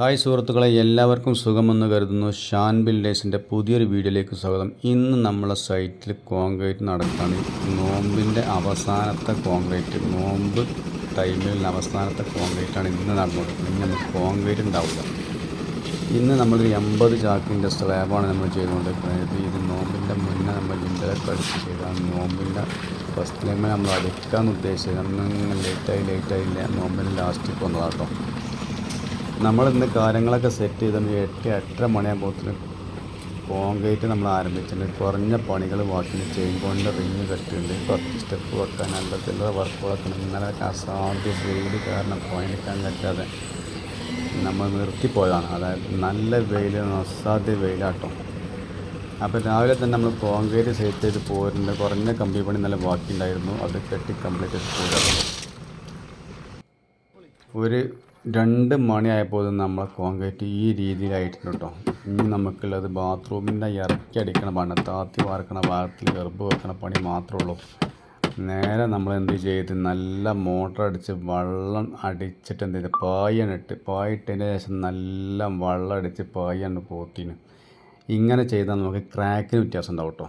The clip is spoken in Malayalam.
ഹായ് സുഹൃത്തുക്കളെ എല്ലാവർക്കും സുഖമെന്ന് കരുതുന്നു. ഷാൻ ബിൽഡേഴ്സിന്റെ പുതിയൊരു വീഡിയോയിലേക്ക് സ്വാഗതം. ഇന്ന് നമ്മളെ സൈറ്റിൽ കോൺക്രീറ്റ് നടക്കുകയാണ് നോമ്പിന്റെ അവസാനത്തെ കോൺക്രീറ്റ് നോമ്പ് ടൈമിൽ അവസാനത്തെ കോൺക്രീറ്റാണ് ഇന്ന് നടന്നുകൊടുക്കുന്നത് ഇനി നമുക്ക് കോൺക്രീറ്റ് ഉണ്ടാവില്ല. ഇന്ന് നമ്മൾ എൺപത് ചാക്കിന്റെ സ്ലാബാണ് നമ്മൾ ചെയ്തുകൊണ്ടിരിക്കുന്നത്. ഇത് നോമ്പിന്റെ മുന്നേ നമ്മൾ ഇന്നലെ അടിച്ച് ചെയ്താണ് നോമ്പിന്റെ ഫസ്റ്റ് ടൈമിൽ നമ്മൾ അടിക്കാൻ ഉദ്ദേശിച്ചത് അന്ന് ലേറ്റായി ലേറ്റായില്ല നോമ്പിന്റെ ലാസ്റ്റ് വന്നതാട്ടോ നമ്മൾ ഇന്ന് കാര്യങ്ങളൊക്കെ സെറ്റ് ചെയ്ത് എട്ട് എട്ടര മണിയാകുമ്പോഴത്തേന് കോൺക്രീറ്റ് നമ്മൾ ആരംഭിച്ചിട്ടുണ്ട്. കുറഞ്ഞ പണികൾ ബാക്കി ചെയിൻ കൊണ്ട് റിങ് കെട്ടിയിട്ടുണ്ട് കുറച്ച് സ്റ്റെപ്പ് വെക്കാൻ അല്ലത്തിലുള്ള വർക്കുകളൊക്കെ ഇന്നലെ അസാധ്യ വെയിൽ കാരണം പണിയെടുക്കാൻ പറ്റാതെ നമ്മൾ നിർത്തിപ്പോയതാണ്. അതായത് നല്ല വെയിൽ അസാധ്യ വെയിലാട്ടോ. അപ്പോൾ രാവിലെ തന്നെ നമ്മൾ കോൺക്രീറ്റ് സെറ്റ് ചെയ്ത് പോരുന്നുണ്ട്. കുറഞ്ഞ കമ്പി പണി നല്ല ബാക്കി ഉണ്ടായിരുന്നു അത് കെട്ടി കംപ്ലീറ്റ് ചെയ്ത് ഒരു രണ്ട് മണിയായപ്പോൾ നമ്മൾ കോൺക്രീറ്റ് ഈ രീതിയിലായിട്ടുണ്ട് കേട്ടോ. ഇനി നമുക്കുള്ളത് ബാത്റൂമിന്റെ ഇറക്കി അടിക്കണ പണി താത്തി വാർക്കണ ഭാഗത്തിൽ ഗർഭ വെക്കണ പണി മാത്രമേ ഉള്ളൂ. നേരെ നമ്മൾ എന്ത് ചെയ്ത്? നല്ല മോട്ടർ അടിച്ച് വെള്ളം അടിച്ചിട്ട് എന്ത് ചെയ്ത്? പായണിട്ട് പായിട്ടതിന് ശേഷം നല്ല വെള്ളം അടിച്ച് പായാണ് പോത്തിന്. ഇങ്ങനെ ചെയ്താൽ നമുക്ക് ക്രാക്കിന് വ്യത്യാസം ഉണ്ടാവും കേട്ടോ.